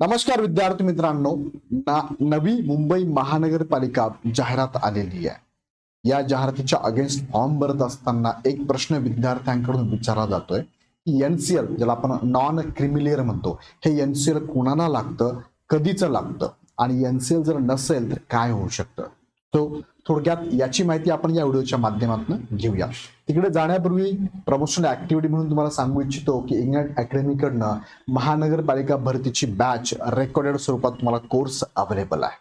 नमस्कार विद्यार्थी मित्रांनो. ना- नवी मुंबई महानगरपालिका जाहिरात आलेली आहे. या जाहिरातीच्या अगेन्स्ट फॉर्म भरत असताना एक प्रश्न विद्यार्थ्यांकडून विचारला जातोय. की एनसीएल ज्याला आपण नॉन क्रिमिलियर म्हणतो हे एनसीएल कोणाला लागतं? कधीचं लागतं? आणि एनसीएल जर नसेल तर काय होऊ शकतं? तो थोडक्यात याची माहिती आपण या व्हिडिओच्या माध्यमातून घेऊया. तिकडे जाण्यापूर्वी प्रमोशनल ऍक्टिव्हिटी म्हणून तुम्हाला सांगू इच्छितो की इंग्लंड अकॅडमीकडनं महानगरपालिका भरतीची बॅच रेकॉर्डेड स्वरूपात तुम्हाला कोर्स अवेलेबल आहे.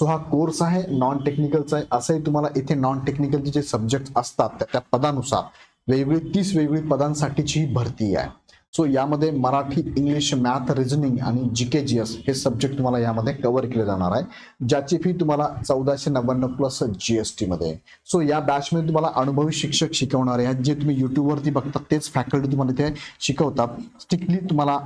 सो हा कोर्स आहे नॉन टेक्निकलचा आहे. असंही तुम्हाला इथे नॉन टेक्निकलचे जे सब्जेक्ट असतात त्या- पदानुसार वेगवेगळी तीस वेगवेगळी पदांसाठीची ही भरती आहे. सो यामध्ये मराठी इंग्लिश मॅथ रिझनिंग आणि जी के जी एस हे सब्जेक्ट तुम्हाला यामध्ये कव्हर केले जाणार आहे. ज्याची फी तुम्हाला चौदाशे नव्याण्णव प्लस जीएसटी मध्ये सो या बॅचमध्ये तुम्हाला अनुभवी शिक्षक शिकवणारे आहेत. जे तुम्ही युट्यूबवरती बघता तेच फॅकल्टी तुम्हाला इथे शिकवतात. स्ट्रिक्टली तुम्हाला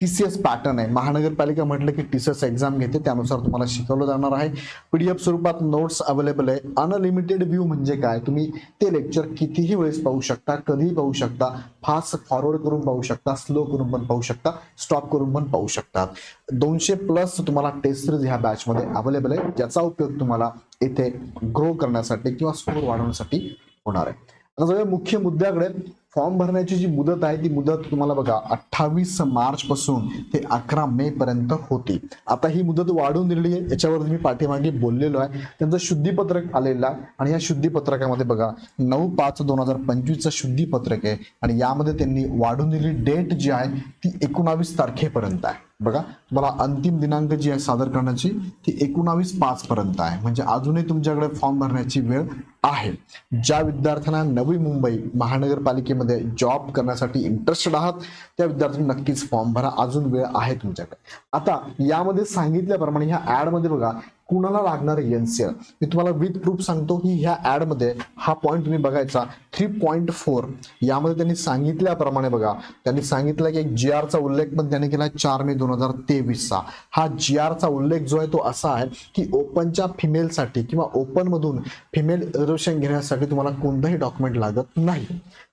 टीसीएस पॅटर्न आहे. महानगरपालिका म्हटलं की टीसीएस एक्झाम घेते त्यानुसार तुम्हाला शिकवलं जाणार आहे. पीडीएफ स्वरूपात नोट्स अवेलेबल आहे. अनलिमिटेड व्ह्यू म्हणजे काय? तुम्ही ते लेक्चर कितीही वेळेस पाहू शकता कधीही पाहू शकता. फास्ट फॉरवर्ड करून पाहू शकता स्लो करून पण पाहू शकता स्टॉप करून पण पाहू शकतात दोनशे प्लस तुम्हाला टेस्ट सिरीज ह्या बॅचमध्ये अवेलेबल आहे ज्याचा उपयोग तुम्हाला इथे ग्रो करण्यासाठी किंवा स्कोर वाढवण्यासाठी होणार आहे. आता सगळ्या मुख्य मुद्द्याकडे फॉर्म भरण्याची जी मुदत आहे ती मुदत तुम्हाला बघा अठ्ठावीस मार्च पासून ते अकरा मे पर्यंत होती. आता ही मुदत वाढवून दिलेली आहे याच्यावर मी पाठीमागे बोललेलो आहे. त्यांचं शुद्धीपत्रक आलेलं आहे आणि या शुद्धीपत्रकामध्ये बघा नऊ पाच दोन हजार पंचवीसचं शुद्धीपत्रक आहे आणि यामध्ये त्यांनी वाढून दिलेली डेट जी आहे ती एकोणावीस तारखेपर्यंत आहे. बघा तुम्हाला अंतिम दिनांक जी आहे सादर करण्याची ती एकोणावीस पाच पर्यंत आहे. म्हणजे अजूनही तुमच्याकडे फॉर्म भरण्याची वेळ आहे. ज्या विद्यार्थ्यांना नवी मुंबई महानगरपालिकेमध्ये जॉब करण्यासाठी इंटरेस्टेड आहात त्या विद्यार्थ्यांनी नक्कीच फॉर्म भरा. अजून वेळ आहे तुमच्याकडे. आता यामध्ये सांगितल्याप्रमाणे ह्या ॲडमध्ये बघा कुणाला लागणार एनसीएल? मी तुम्हाला विथ प्रूफ सांगतो की ह्या ऍडमध्ये हा पॉईंट तुम्ही बघायचा. थ्री पॉईंट फोर यामध्ये त्यांनी सांगितल्याप्रमाणे बघा त्यांनी सांगितलं की एक जी आरचा उल्लेख पण त्यांनी केला चार मे दोन हजार तेवीसचा. हा जी आरचा उल्लेख जो आहे तो असा आहे की ओपनच्या फिमेलसाठी किंवा ओपन मधून फिमेल रिझर्वेशन घेण्यासाठी तुम्हाला कोणतंही डॉक्युमेंट लागत नाही.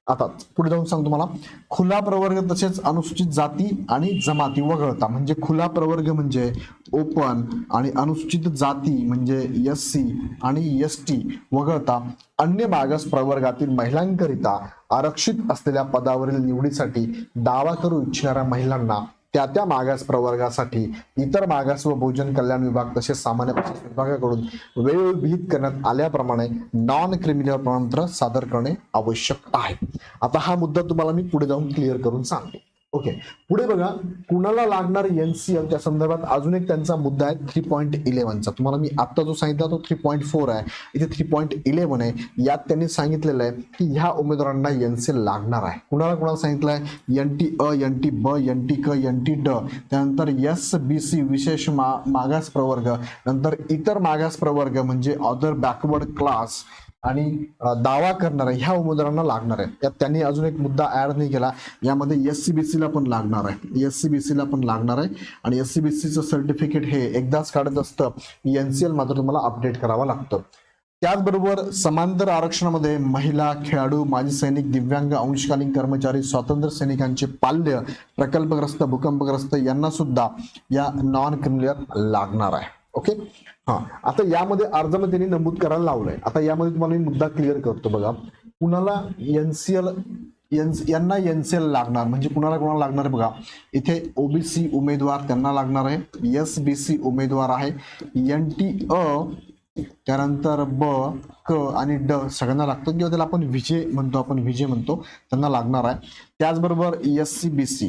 आता पुढे जाऊन सांगतो तुम्हाला. खुला प्रवर्ग तसेच अनुसूचित जाती आणि जमाती वगळता. म्हणजे खुला प्रवर्ग म्हणजे ओपन आणि अनुसूचित जाती म्हणजे एस सी आणि एस टी वगळता अन्य मागास प्रवर्गातील महिलांकरिता आरक्षित असलेल्या पदावरील निवडीसाठी दावा करू इच्छिणाऱ्या महिलांना त्या त्या मागास प्रवर्गासाठी इतर मागास व भोजन कल्याण विभाग तसेच सामान्य प्रशासन विभागाकडून वेळोवेळी विहित करण्यात आल्याप्रमाणे नॉन क्रिमिनल प्रमाणपत्र सादर करणे आवश्यक आहे. आता हा मुद्दा तुम्हाला मी पुढे जाऊन क्लिअर करून सांगतो ओके पुढे बघा कुणाला लागणार एनसीएल त्या संदर्भात अजून एक त्यांचा मुद्दा आहे थ्री पॉईंट इलेव्हनचा तुम्हाला मी आता जो सांगितला तो थ्री पॉईंट फोर आहे. इथे थ्री पॉईंट इलेव्हन आहे. यात त्यांनी सांगितलेलं आहे की ह्या उमेदवारांना एनसीएल लागणार आहे. कुणाला कुणाला सांगितलं आहे एन टी अ एन टी ब एन टी क एन टी ड. त्यानंतर एस बी सी विशेष मा मागास प्रवर्ग नंतर इतर मागास प्रवर्ग म्हणजे अदर बॅकवर्ड क्लास आणि दावा करणाऱ्या ह्या उमेदवारांना लागणार आहे त्यात त्यांनी अजून एक मुद्दा ऍड नाही केला. यामध्ये एस सी बी सीला पण लागणार आहे. एस सी बी सीला पण लागणार आहे. आणि एस सी बी सीचं सर्टिफिकेट हे एकदाच काढत असतं. एन सी एल मात्र तुम्हाला अपडेट करावं लागतं. त्याचबरोबर समांतर आरक्षणामध्ये महिला खेळाडू माजी सैनिक दिव्यांग अंशकालीन कर्मचारी स्वातंत्र्य सैनिकांचे पाल्य प्रकल्पग्रस्त भूकंपग्रस्त यांना सुद्धा या नॉन क्रिमिनल लागणार आहे. ओके? हा. आता यामध्ये अर्जामध्ये त्यांनी नमूद करायला लावलंय. आता यामध्ये तुम्हाला मी मुद्दा क्लिअर करतो बघा. कुणाला एनसीएल यांना एनसीएल लागणार म्हणजे कुणाला कुणाला लागणार आहे बघा. इथे ओबीसी उमेदवार त्यांना लागणार आहे. एस बी सी उमेदवार आहे. एन टी अ त्यानंतर ब क आणि ड सगळ्यांना लागतं किंवा त्याला आपण विजय म्हणतो आपण विजय म्हणतो त्यांना लागणार आहे. त्याचबरोबर एस सी बी सी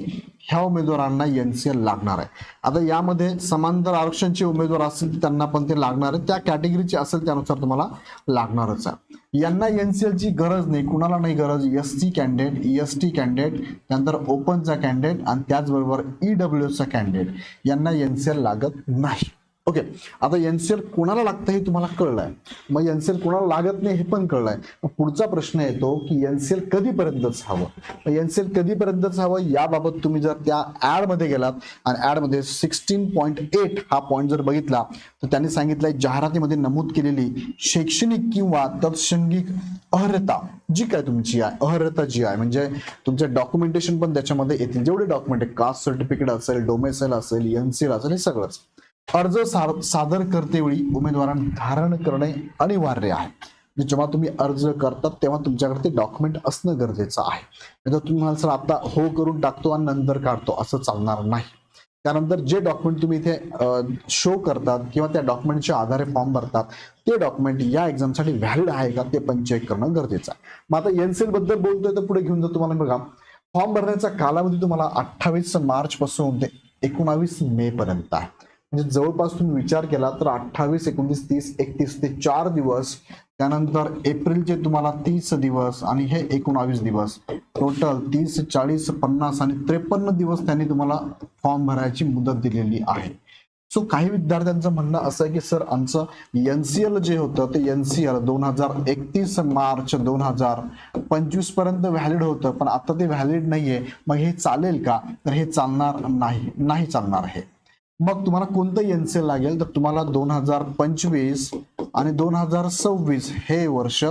ह्या उमेदवारांना एन सी एल लागणार आहे. आता यामध्ये समांतर आरक्षणचे उमेदवार असतील त्यांना पण ते लागणार आहे. त्या कॅटेगरीचे असेल त्यानुसार तुम्हाला लागणारच आहे. यांना एन सी एलची गरज नाही कुणाला नाही गरज. S C candidate S T candidate त्यानंतर ओपनचा कॅन्डिडेट आणि त्याचबरोबर ई डब्ल्यू चा कॅन्डिडेट यांना एन सी एल लागत नाही. ओके आता एनसीएल कोणाला लागतं हे तुम्हाला कळलंय. मग एनसीएल कोणाला लागत नाही हे पण कळलंय. मग पुढचा प्रश्न येतो की एनसीएल कधीपर्यंतच हवं? एनसीएल कधीपर्यंतच हवं? याबाबत तुम्ही जर त्या ऍडमध्ये गेलात आणि ऍडमध्ये सिक्स्टीन पॉईंट एट हा पॉईंट जर बघितला तर त्यांनी सांगितलंय जाहिरातीमध्ये नमूद केलेली शैक्षणिक किंवा तत्संगिक अर्हता जी काय तुमची आहे? अर्हता जी आहे. म्हणजे तुमचे डॉक्युमेंटेशन पण त्याच्यामध्ये येतील. जेवढे डॉक्युमेंट कास्ट सर्टिफिकेट असेल डोमेसेल असेल एनसीएल असेल हे सगळंच. अर्ज सा- सादर करतेवेळी उमेदवारांना धारण करणे अनिवार्य आहे. म्हणजे जेव्हा तुम्ही अर्ज करतात तेव्हा तुमच्याकडे ते डॉक्युमेंट असणं गरजेचं आहे. नाही तुम्ही म्हणाल सर आता हो करून टाकतो आणि नंतर काढतो. असं चालणार नाही. त्यानंतर जे डॉक्युमेंट तुम्ही इथे शो करतात किंवा त्या डॉक्युमेंटच्या आधारे फॉर्म भरतात ते डॉक्युमेंट या एक्झामसाठी व्हॅलिड आहे का ते पण चेक करणं गरजेचं आहे. मग आता एनसीएलबद्दल बोलतोय तर पुढे घेऊन जा तुम्हाला बघा. फॉर्म भरण्याचा कालावधी तुम्हाला अठ्ठावीस मार्च पासून ते एकोणावीस मे पर्यंत आहे. म्हणजे जवळपास तुम्ही विचार केला तर अठ्ठावीस एकोणतीस तीस एकतीस ते चार दिवस त्यानंतर एप्रिलचे तुम्हाला तीस दिवस आणि हे एकोणावीस दिवस. टोटल तीस चाळीस पन्नास आणि त्रेपन्न दिवस त्यांनी तुम्हाला फॉर्म भरायची मुदत दिलेली आहे. सो काही विद्यार्थ्यांचं म्हणणं असं आहे की सर आमचं एनसीएल जे होतं ते एनसीएल दोन हजार एकतीस मार्च दोन हजार पंचवीसपर्यंत व्हॅलिड होतं पण आता ते व्हॅलिड नाहीये. मग हे चालेल का? तर हे चालणार नाही. नाही चालणार हे. मग तुम्हाला कोणतं एनसीएल लागेल? तर तुम्हाला दोन हजार पंचवीस आणि दोन हजार सव्वीस हे वर्ष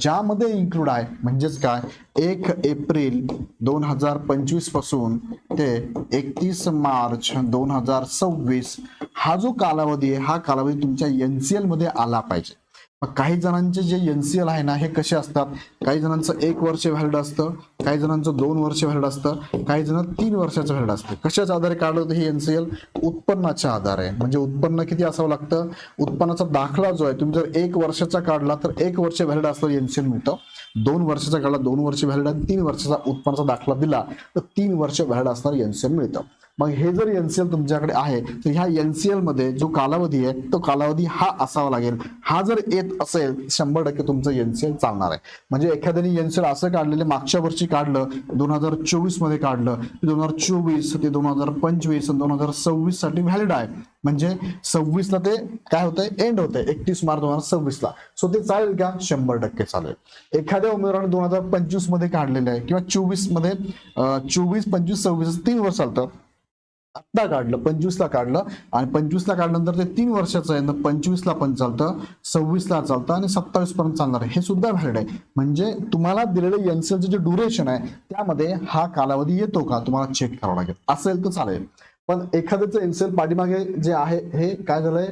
ज्यामध्ये इन्क्लूड आहे म्हणजेच काय? एक एप्रिल दोन हजार पंचवीसपासून ते एकतीस मार्च दोन हजार सव्वीस हा जो कालावधी आहे हा कालावधी तुमच्या एनसीएलमध्ये आला पाहिजे. मग काही जणांचे जे एनसीएल आहे ना हे कसे असतात? काही जणांचं एक वर्ष व्हॅलिड असतं काही जणांचं दोन वर्ष व्हॅलिड असतं काही जण तीन वर्षाचं व्हॅलिड असतं. कशाच्या आधारे काढलं होतं हे एनसीएल उत्पन्नाच्या आधारे. म्हणजे उत्पन्न किती असावं लागतं? उत्पन्नाचा दाखला जो आहे तुम्ही जर एक वर्षाचा काढला तर एक वर्ष व्हॅलिड असलं एल मिळतं. दोन वर्षाचा काढला दोन वर्ष व्हॅलिड आणि तीन वर्षाचा उत्पन्नाचा दाखला दिला तर तीन वर्ष व्हॅलिड असणार एनसीएल मिळतं. मग हे जर एनसीएल तुमच्याकडे आहे तर ह्या एनसीएलमध्ये जो कालावधी आहे तो कालावधी हा असावा लागेल. हा जर येत असेल शंभर टक्के तुमचं एनसीएल चालणार आहे. म्हणजे एखाद्याने एनसीएल असं काढलेलं मागच्या वर्षी काढलं दोन हजार चोवीसमध्ये काढलं दोन हजार चोवीस ते दोन हजार पंचवीस दोन हजार सव्वीससाठी व्हॅलिड आहे. म्हणजे सव्वीसला ते काय होतंय? एंड होतंय. एकतीस मार्च दोन हजार सव्वीसला. सो ते चालेल का? शंभर टक्के चालेल. एखाद्या उमेदवाराने दोन हजार पंचवीसमध्ये काढलेलं आहे किंवा चोवीसमध्ये चोवीस पंचवीस सव्वीस तीन वर्ष चालतं. आत्ता काढलं पंचवीसला काढलं आणि पंचवीसला काढल्यानंतर ते तीन वर्षाचं आहे ना पंचवीसला पण चालतं सव्वीसला चालतं आणि सत्तावीस पर्यंत चालणार आहे. हे सुद्धा व्हॅलिड आहे. म्हणजे तुम्हाला दिलेलं एनसीएलचं जे ड्युरेशन आहे त्यामध्ये हा कालावधी येतो का? तुम्हाला चेक करावा लागेल. असेल तर चालेल. पण एखाद्याचं एनसीएल पाठीमागे जे आहे हे काय झालंय?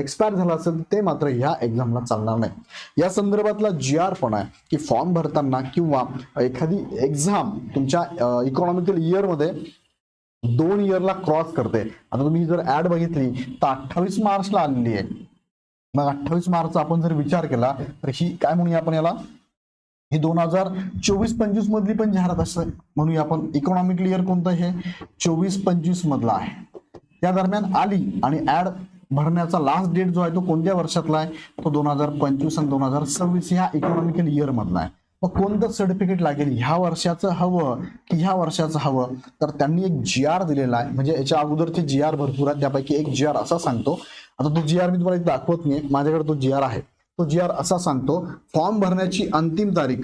एक्सपायर झालं असेल तर ते मात्र ह्या एक्झामला चालणार नाही. या संदर्भातला जी आर पण आहे की फॉर्म भरताना किंवा एखादी एक्झाम तुमच्या इकॉनॉमिकल इयरमध्ये दोन इयरला क्रॉस करते. आता तुम्ही जर ऍड बघितली तर अठ्ठावीस मार्चला आलेली आहे. मग अठ्ठावीस मार्चचा आपण जर विचार केला तर ही काय म्हणूया आपण याला? ही दोन हजार चोवीस पंचवीस मधली पण जाहिरात असं म्हणूया आपण इकॉनॉमिक इयर कोणतं हे? चोवीस पंचवीस मधला आहे. त्या दरम्यान आली आणि ऍड भरण्याचा लास्ट डेट जो आहे तो कोणत्या वर्षातला आहे? तो दोन हजार पंचवीस आणि दोन हजार सव्वीस ह्या इकॉनॉमिकल इयर मधला आहे. मग कोणतं सर्टिफिकेट लागेल? ह्या वर्षाचं हवं की ह्या वर्षाचं हवं? तर त्यांनी एक जी आर दिलेला आहे. म्हणजे याच्या अगोदरचे जी आर भरपूर आहेत. त्यापैकी एक जी आर असा सांगतो. आता तो जी आर मी तुम्हाला दाखवत नाही. माझ्याकडे तो जी आर आहे. तो जी आर असा सांगतो फॉर्म भरण्याची अंतिम तारीख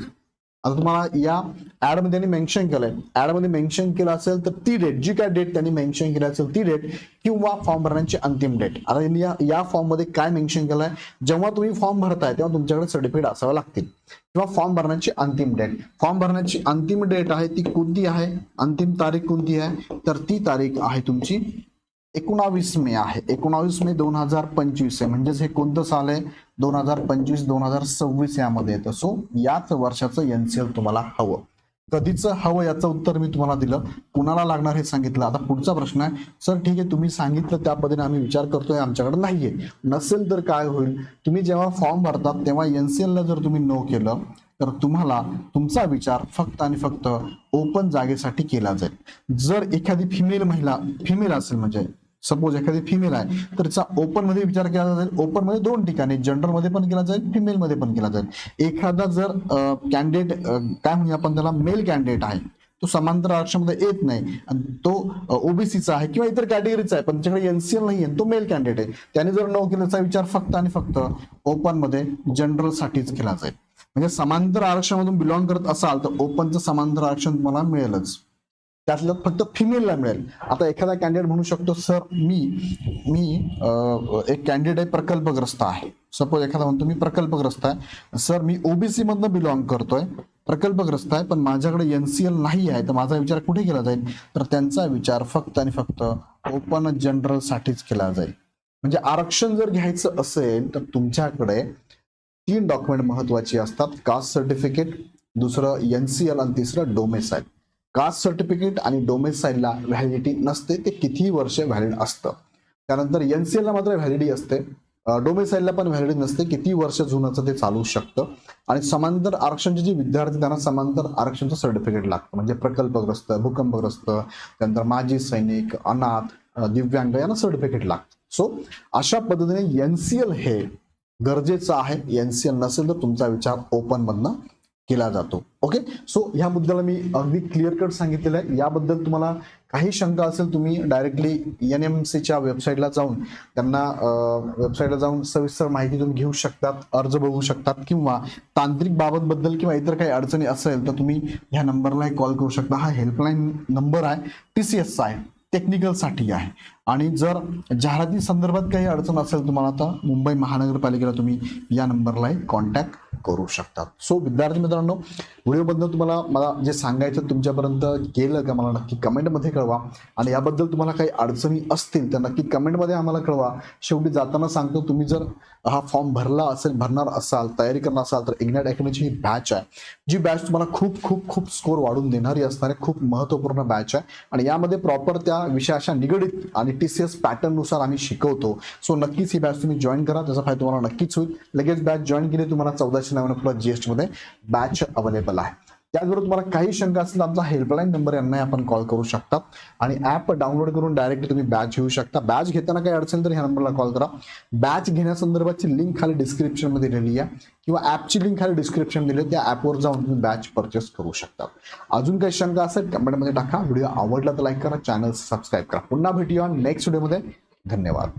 आता तुम्हाला या ऍडमध्ये त्यांनी मेन्शन केलंय. ऍडमध्ये मेन्शन केलं असेल तर ती डेट जी काय डेट त्यांनी मेन्शन केली असेल ती डेट किंवा फॉर्म भरण्याची अंतिम डेट आता यांनी या या फॉर्ममध्ये काय मेन्शन केलंय? जेव्हा तुम्ही फॉर्म भरताय तेव्हा तुमच्याकडे सर्टिफिकेट असावं लागतील. किंवा फॉर्म भरण्याची अंतिम डेट फॉर्म भरण्याची अंतिम डेट आहे ती कोणती आहे? अंतिम तारीख कोणती आहे? तर ती तारीख आहे तुमची एकोणावीस मे आहे. एकोणावीस मे दोन हजार पंचवीस आहे. म्हणजेच हे कोणतं साल आहे? दोन हजार पंचवीस दोन हजार सव्वीस यामध्ये येतं. सो याच वर्षाचं एनसीएल तुम्हाला हवं. कधीचं हवं याचं उत्तर मी तुम्हाला दिलं. कुणाला लागणार हे सांगितलं? आता पुढचा प्रश्न आहे. सर ठीक आहे तुम्ही सांगितलं त्या पद्धतीने आम्ही विचार करतोय. आमच्याकडे नाहीये. नसेल तर काय होईल? तुम्ही जेव्हा फॉर्म भरतात तेव्हा एनसीएलला जर तुम्ही नो केलं तर तुम्हाला तुमचा विचार फक्त आणि फक्त ओपन जागेसाठी केला जाईल. जर एखादी फिमेल महिला फिमेल असेल म्हणजे सपोज एखादी फिमेल आहे तर तिचा ओपनमध्ये विचार केला जाईल. ओपनमध्ये दोन ठिकाणी जनरलमध्ये पण केला जाईल फिमेलमध्ये पण केला जाईल. एखादा जर कॅन्डिडेट काय म्हणूया आपण त्याला? मेल कॅन्डिडेट आहे. तो समांतर आरक्षणामध्ये येत नाही. आणि तो ओबीसीचा आहे किंवा इतर कॅटेगरीचा आहे पण त्याच्याकडे एनसीएल नाही आहे तो मेल कॅन्डिडेट आहे. त्याने जर नो केल्याचा विचार फक्त आणि फक्त ओपनमध्ये जनरलसाठीच केला जाईल. म्हणजे समांतर आरक्षणामधून बिलॉंग करत असाल तर ओपनचं समांतर आरक्षण तुम्हाला मिळेलच. त्यातलं फक्त फिमेलला मिळेल. आता एखादा कॅन्डिडेट म्हणू शकतो सर मी मी एक कॅन्डिडेट प्रकल्पग्रस्त आहे. सपोज एखादा म्हणतो मी प्रकल्पग्रस्त आहे. सर मी ओबीसी मधनं बिलॉंग करतोय प्रकल्पग्रस्त आहे पण माझ्याकडे एनसीएल नाही आहे तर माझा विचार कुठे केला जाईल? तर त्यांचा विचार फक्त आणि फक्त ओपन जनरल साठीच केला जाईल. म्हणजे आरक्षण जर घ्यायचं असेल तर तुमच्याकडे तीन डॉक्युमेंट महत्वाची असतात. कास्ट सर्टिफिकेट दुसरं एनसीएल आणि तिसरं डोमेसाईल. कास्ट सर्टिफिकेट आणि डोमेसाईलला व्हॅलिडिटी नसते ते कितीही वर्ष व्हॅलिड असतं. त्यानंतर एनसीएल ला मात्र व्हॅलिडी असते. डोमेसाईलला पण व्हॅलिडी नसते किती वर्ष जुनाचं ते चालू शकतं. आणि समांतर आरक्षणचे जे विद्यार्थी त्यांना समांतर आरक्षणचं सर्टिफिकेट लागतं. म्हणजे प्रकल्पग्रस्त भूकंपग्रस्त त्यानंतर माजी सैनिक अनाथ दिव्यांग यांना सर्टिफिकेट लागतं. सो अशा पद्धतीने एनसीएल हे गरजेचं आहे. एनसीएल नसेल तर तुमचा विचार ओपन मधनं केला जातो. ओके सो ह्या मुद्द्याला मी अगदी क्लिअर कट सांगितलेलं आहे. याबद्दल तुम्हाला काही शंका असेल तुम्ही डायरेक्टली एन एम सीच्या वेबसाईटला जाऊन त्यांना वेबसाईटला जाऊन सविस्तर माहिती तुम्ही घेऊ शकतात अर्ज बघू शकतात किंवा तांत्रिक बाबतबद्दल किंवा इतर काही अडचणी असेल तर तुम्ही ह्या नंबरला कॉल करू शकता. हा हेल्पलाईन नंबर आहे टी सी एसचा आहे. टेक्निकलसाठी आहे. आणि जर जाहिराती संदर्भात काही अडचण असेल तुम्हाला तर मुंबई महानगरपालिकेला तुम्ही या नंबरला कॉन्टॅक्ट करू शकतात. सो विद्यार्थी मित्रांनो व्हिडिओबद्दल तुम्हाला मला जे सांगायचं तुमच्यापर्यंत गेलं का मला नक्की कमेंटमध्ये कळवा. आणि याबद्दल तुम्हाला काही अडचणी असतील तर नक्की कमेंटमध्ये आम्हाला कळवा. शेवटी जाताना सांगतो तुम्ही जर हा फॉर्म भरला असेल भरणार असाल तयारी करणार असाल तर इग्नॅट अकॅडमीची ही बॅच आहे. जी बॅच तुम्हाला खूप खूप खूप स्कोर वाढून देणारी असणारी खूप महत्त्वपूर्ण बॅच आहे. आणि यामध्ये प्रॉपर त्या विषयाच्या निगडीत आणि टी सी एस पॅटर्ननुसार आम्ही शिकवतो. सो नक्कीच ही बॅच तुम्ही जॉईन करा. त्याचा फायदा तुम्हाला नक्कीच होईल. लगेच बॅच जॉईन केली तुम्हाला चौदाशे नव्याण्णव प्लस जीएसटी मध्ये बॅच अवेलेबल आहे. त्याचबरोबर तुम्हाला काही शंका असतील आमचा हेल्पलाईन नंबर यांना आपण कॉल करू शकता. आणि ॲप डाउनलोड करून डायरेक्टली तुम्ही बॅच घेऊ शकता. बॅच घेताना काही अडचण तर ह्या नंबरला कॉल करा. बॅच घेण्यासंदर्भाची लिंक खाली डिस्क्रिप्शनमध्ये दिलेली आहे. किंवा ॲपची लिंक खाली डिस्क्रिप्शन दिली आहे. त्या ॲपवर जाऊन तुम्ही बॅच परचेस करू शकता. अजून काही शंका असेल कमेंटमध्ये टाका. व्हिडिओ आवडला तर लाईक करा. चॅनल सबस्क्राईब करा. पुन्हा भेटूया नेक्स्ट व्हिडिओमध्ये धन्यवाद.